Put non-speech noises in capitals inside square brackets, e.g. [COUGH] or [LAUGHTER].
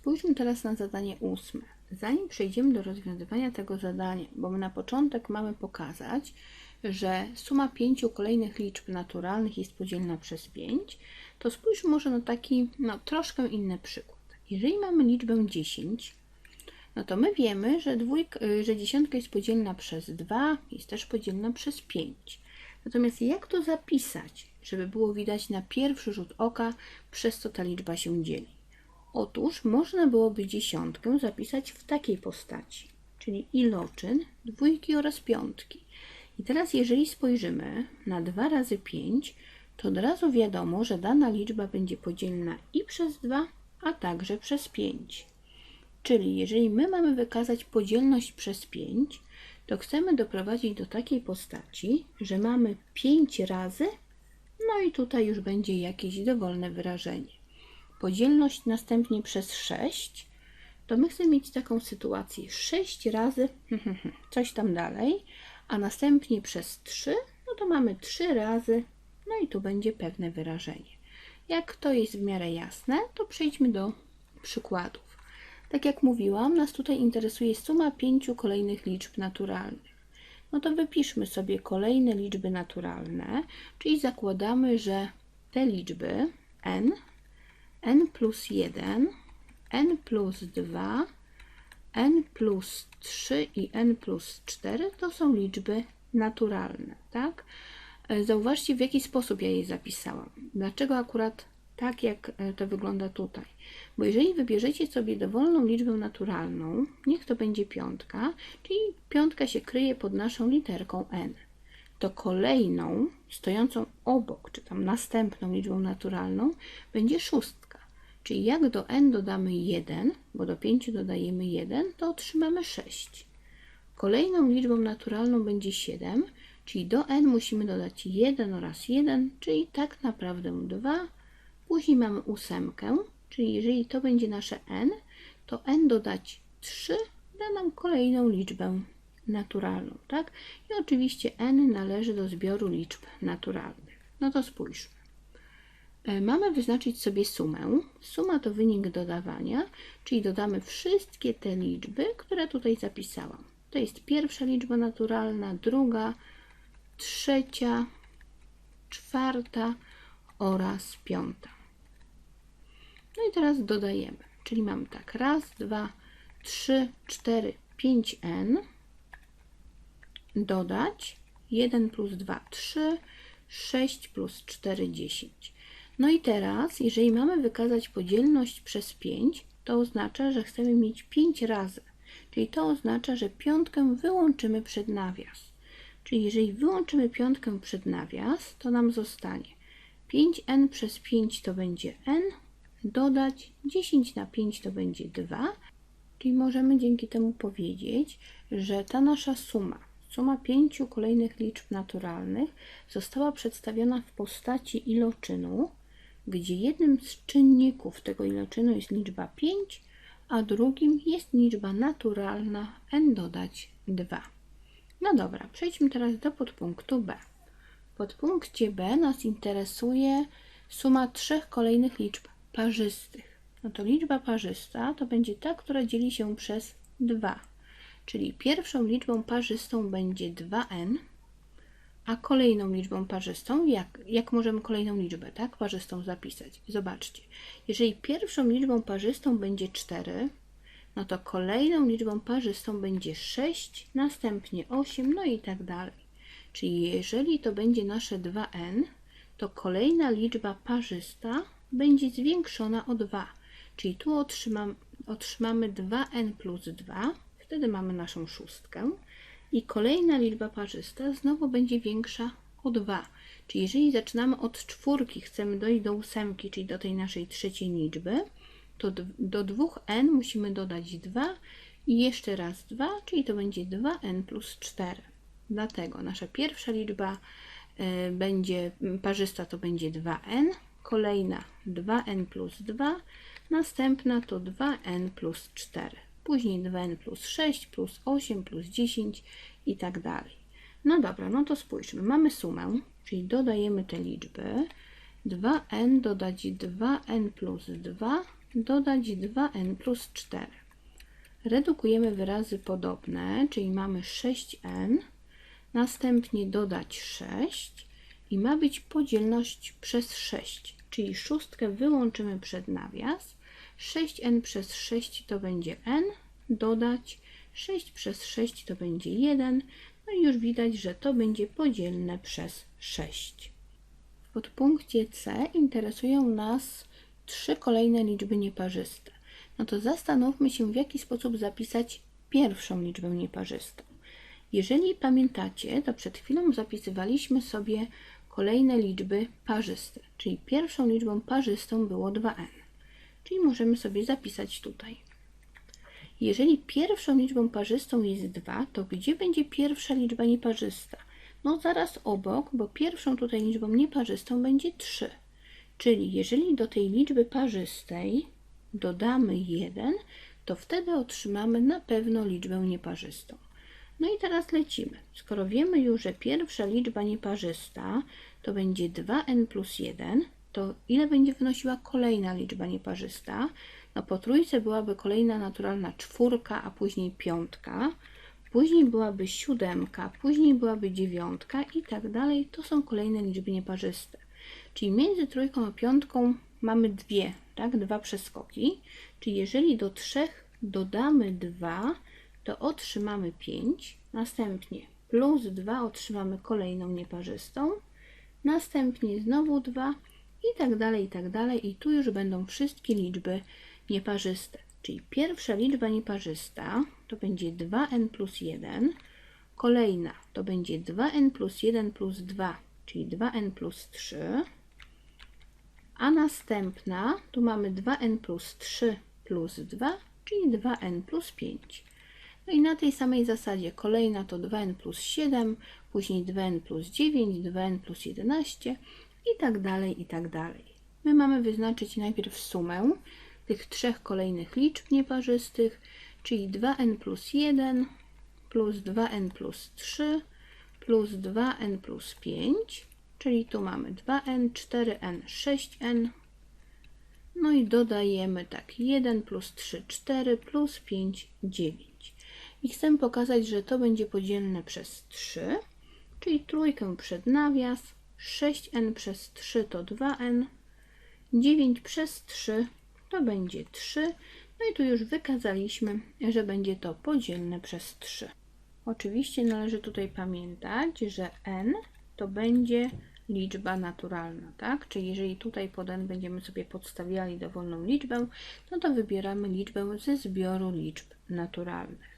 Spójrzmy teraz na zadanie ósme. Zanim przejdziemy do rozwiązywania tego zadania, bo my na początek mamy pokazać, że suma pięciu kolejnych liczb naturalnych jest podzielna przez 5, to spójrzmy może na taki no, troszkę inny przykład. Jeżeli mamy liczbę 10, no to my wiemy, że, dwójka, y, że dziesiątka jest podzielna przez 2, jest też podzielna przez 5. Natomiast jak to zapisać, żeby było widać na pierwszy rzut oka, przez co ta liczba się dzieli? Otóż można byłoby dziesiątkę zapisać w takiej postaci, czyli iloczyn dwójki oraz piątki. I teraz jeżeli spojrzymy na 2 razy 5, to od razu wiadomo, że dana liczba będzie podzielna i przez 2, a także przez 5. Czyli jeżeli my mamy wykazać podzielność przez 5, to chcemy doprowadzić do takiej postaci, że mamy 5 razy, no i tutaj już będzie jakieś dowolne wyrażenie. Podzielność następnie przez 6, to my chcemy mieć taką sytuację 6 razy [LAUGHS] coś tam dalej, a następnie przez 3, no to mamy 3 razy, no i tu będzie pewne wyrażenie. Jak to jest w miarę jasne, to przejdźmy do przykładów. Tak jak mówiłam, nas tutaj interesuje suma pięciu kolejnych liczb naturalnych. No to wypiszmy sobie kolejne liczby naturalne, czyli zakładamy, że te liczby n, n plus 1, n plus 2, n plus 3 i n plus 4 to są liczby naturalne, tak? Zauważcie, w jaki sposób ja je zapisałam. Dlaczego akurat tak, jak e, to wygląda tutaj. Bo jeżeli wybierzecie sobie dowolną liczbę naturalną, niech to będzie piątka, czyli piątka się kryje pod naszą literką n, to kolejną, stojącą obok, czy tam następną liczbą naturalną, będzie szóstka. Czyli jak do n dodamy 1, bo do 5 dodajemy 1, to otrzymamy 6. Kolejną liczbą naturalną będzie 7, czyli do n musimy dodać 1 oraz 1, czyli tak naprawdę 2 Później mamy ósemkę, czyli jeżeli to będzie nasze n, to n dodać 3 da nam kolejną liczbę naturalną, tak? I oczywiście n należy do zbioru liczb naturalnych. No to spójrzmy. E, mamy wyznaczyć sobie sumę. Suma to wynik dodawania, czyli dodamy wszystkie te liczby, które tutaj zapisałam. To jest pierwsza liczba naturalna, druga, trzecia, czwarta oraz piąta. No i teraz dodajemy, czyli mamy tak, raz, dwa, trzy, cztery, pięć n, dodać 1 plus 2, 3, 6 plus 4, 10. No i teraz, jeżeli mamy wykazać podzielność przez 5, to oznacza, że chcemy mieć 5 razy. Czyli to oznacza, że piątkę wyłączymy przed nawias. Czyli jeżeli wyłączymy piątkę przed nawias, to nam zostanie 5n przez 5 to będzie n, dodać 10 na 5 to będzie 2, czyli możemy dzięki temu powiedzieć, że ta nasza suma, suma pięciu kolejnych liczb naturalnych została przedstawiona w postaci iloczynu, gdzie jednym z czynników tego iloczynu jest liczba 5, a drugim jest liczba naturalna n dodać 2. No dobra, przejdźmy teraz do podpunktu B. W podpunkcie B nas interesuje suma trzech kolejnych liczb parzystych. No to liczba parzysta to będzie ta, która dzieli się przez 2. Czyli pierwszą liczbą parzystą będzie 2n, a kolejną liczbą parzystą, jak, jak możemy kolejną liczbę, tak, parzystą zapisać? Zobaczcie, jeżeli pierwszą liczbą parzystą będzie 4, no to kolejną liczbą parzystą będzie 6, następnie 8, no i tak dalej. Czyli jeżeli to będzie nasze 2n, to kolejna liczba parzysta będzie zwiększona o 2. Czyli tu otrzymam, otrzymamy 2n plus 2, wtedy mamy naszą szóstkę. I kolejna liczba parzysta znowu będzie większa o 2. Czyli jeżeli zaczynamy od czwórki, chcemy dojść do ósemki, czyli do tej naszej trzeciej liczby, to do 2n musimy dodać 2 i jeszcze raz 2, czyli to będzie 2n plus 4. Dlatego nasza pierwsza liczba y, będzie parzysta to będzie 2n, kolejna 2n plus 2, następna to 2n plus 4, później 2n plus 6, plus 8, plus 10 i tak dalej. No dobra, no to spójrzmy. Mamy sumę, czyli dodajemy te liczby. 2n dodać 2n plus 2 dodać 2n plus 4. Redukujemy wyrazy podobne, czyli mamy 6n, następnie dodać 6 i ma być podzielność przez 6, czyli szóstkę wyłączymy przed nawias. 6n przez 6 to będzie n, dodać 6 przez 6 to będzie 1, no i już widać, że to będzie podzielne przez 6. W podpunkcie C interesują nas trzy kolejne liczby nieparzyste. No to zastanówmy się, w jaki sposób zapisać pierwszą liczbę nieparzystą. Jeżeli pamiętacie, to przed chwilą zapisywaliśmy sobie kolejne liczby parzyste, czyli pierwszą liczbą parzystą było 2n. Czyli możemy sobie zapisać tutaj. Jeżeli pierwszą liczbą parzystą jest 2, to gdzie będzie pierwsza liczba nieparzysta? No zaraz obok, bo pierwszą tutaj liczbą nieparzystą będzie 3. Czyli jeżeli do tej liczby parzystej dodamy 1, to wtedy otrzymamy na pewno liczbę nieparzystą. No i teraz lecimy. Skoro wiemy już, że pierwsza liczba nieparzysta to będzie 2n plus 1, to ile będzie wynosiła kolejna liczba nieparzysta? No po trójce byłaby kolejna naturalna czwórka, a później piątka, później byłaby siódemka, później byłaby dziewiątka i tak dalej. To są kolejne liczby nieparzyste. Czyli między trójką a piątką mamy dwie, tak? Dwa przeskoki. Czyli jeżeli do trzech dodamy dwa, to otrzymamy 5. Następnie plus 2 otrzymamy kolejną nieparzystą. Następnie znowu 2 i tak dalej, i tak dalej. I tu już będą wszystkie liczby nieparzyste. Czyli pierwsza liczba nieparzysta to będzie 2n plus 1. Kolejna to będzie 2n plus 1 plus 2, czyli 2n plus 3. A następna tu mamy 2n plus 3 plus 2, czyli 2n plus 5. No i na tej samej zasadzie kolejna to 2n plus 7, później 2n plus 9, 2n plus 11 i tak dalej, i tak dalej. My mamy wyznaczyć najpierw sumę tych trzech kolejnych liczb nieparzystych, czyli 2n plus 1 plus 2n plus 3 plus 2n plus 5, czyli tu mamy 2n, 4n, 6n. No i dodajemy tak 1 plus 3, 4 plus 5, 9. I chcę pokazać, że to będzie podzielne przez 3, czyli trójkę przed nawias, 6n przez 3 to 2n, 9 przez 3 to będzie 3. No i tu już wykazaliśmy, że będzie to podzielne przez 3. Oczywiście należy tutaj pamiętać, że n to będzie liczba naturalna, tak? Czyli jeżeli tutaj pod n będziemy sobie podstawiali dowolną liczbę, no to wybieramy liczbę ze zbioru liczb naturalnych.